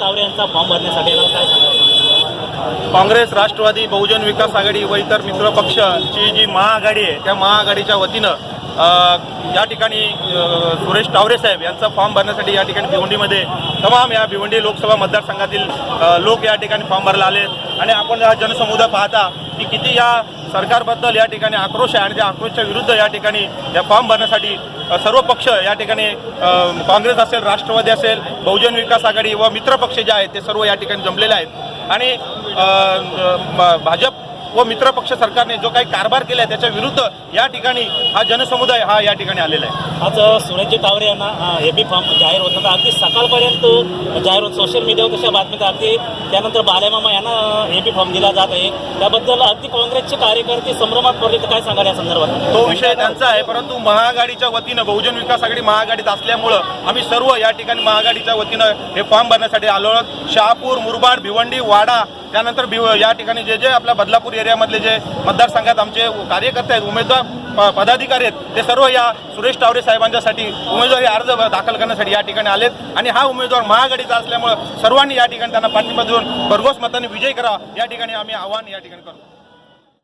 तावरे यांचा फॉर्म भरण्यासाठी काय काँग्रेस राष्ट्रवादी बहुजन विकास आघाडी व इतर मित्र पक्षची जी महाआघाडी आहे त्या महाआघाडीच्या वतीनं या ठिकाणी सुरेश टावरे साहेब यांचा फॉर्म भरण्यासाठी या ठिकाणी भिवंडीमध्ये तमाम या भिवंडी लोकसभा मतदारसंघातील लोक या ठिकाणी फॉर्म भरायला आले आणि आपण हा जनसमुदाय पाहता की किती या सरकारबद्दल या ठिकाणी आक्रोश आहे आणि त्या आक्रोशच्या विरुद्ध या ठिकाणी या फॉर्म भरण्यासाठी सर्व पक्ष या ठिकाणी काँग्रेस असेल राष्ट्रवादी असेल बहुजन विकास आघाडी व मित्रपक्ष जे आहेत ते सर्व या ठिकाणी जमलेले आहेत. आणि भाजप व मित्र पक्ष सरकारने जो काही कारभार केला आहे त्याच्या विरुद्ध या ठिकाणी हा जनसमुदाय हा या ठिकाणी आलेला आहे. आज सुरेशजी टावरे यांना हे बी फॉर्म जाहीर होत नव्हता. अगदी सकाळपर्यंत जाहीर होत सोशल मीडियावर तशा बातम्या अगदी त्यानंतर बालेमामा यांना हे बी फॉर्म दिला जात आहे. त्याबद्दल अगदी काँग्रेसचे कार्यकर्ते संभ्रमात पडले तर काय सांगाल या संदर्भात? तो विषय त्यांचा आहे परंतु महाआघाडीच्या वतीनं बहुजन विकास आघाडी महाआघाडीत असल्यामुळं आम्ही सर्व या ठिकाणी महाआघाडीच्या वतीनं हे फॉर्म भरण्यासाठी आलो आहोत. शहापूर मुरबाड भिवंडी वाडा त्यानंतर भिव या ठिकाणी जे जे आपल्या बदलापूर एरियामधले जे मतदारसंघात आमचे कार्यकर्ते आहेत उमेदवार प- पदाधिकारी आहेत ते सर्व या सुरेश टावरे साहेबांच्यासाठी उमेदवारी अर्ज दाखल करण्यासाठी या ठिकाणी आलेत. आणि हा उमेदवार महाआघाडीचा असल्यामुळं सर्वांनी या ठिकाणी त्यांना पाठिंबा देऊन भरघोस मताने विजय करा. या ठिकाणी आम्ही आव्हान या ठिकाणी करतो.